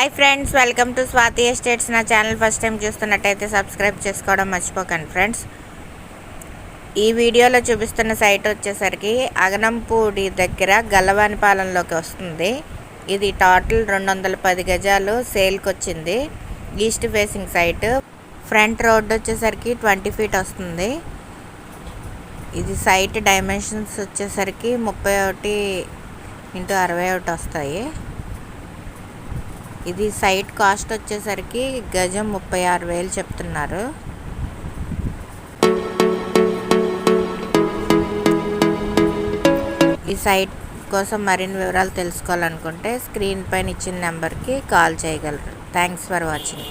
Hi friends welcome to Swathi estates. నా channel first time చూస్తున్నట్టయితే subscribe చేసుకోవడం మర్చిపోకండి ఫ్రెండ్స్. ఈ వీడియోలో చూపిస్తున్న సైట్ వచ్చేసరికి అగనంపూడి దగ్గర గల్లవానిపాలెంలోకి వస్తుంది. ఇది టోటల్ రెండు వందల పది గజాలు సేల్కి వచ్చింది east facing site. Front road వచ్చేసరికి ట్వంటీ ఫీట్ వస్తుంది. ఇది సైట్ డైమెన్షన్స్ వచ్చేసరికి ముప్పై ఒకటి ఇంటూ అరవై ఒకటి వస్తాయి. ఇది సైట్ కాస్ట్ వచ్చేసరికి గజం ముప్పై ఆరు వేలు చెప్తున్నారు. ఈ సైట్ కోసం మరిన్ని వివరాలు తెలుసుకోవాలనుకుంటే స్క్రీన్ పైన ఇచ్చిన నెంబర్కి కాల్ చేయగలరు. Thanks for watching.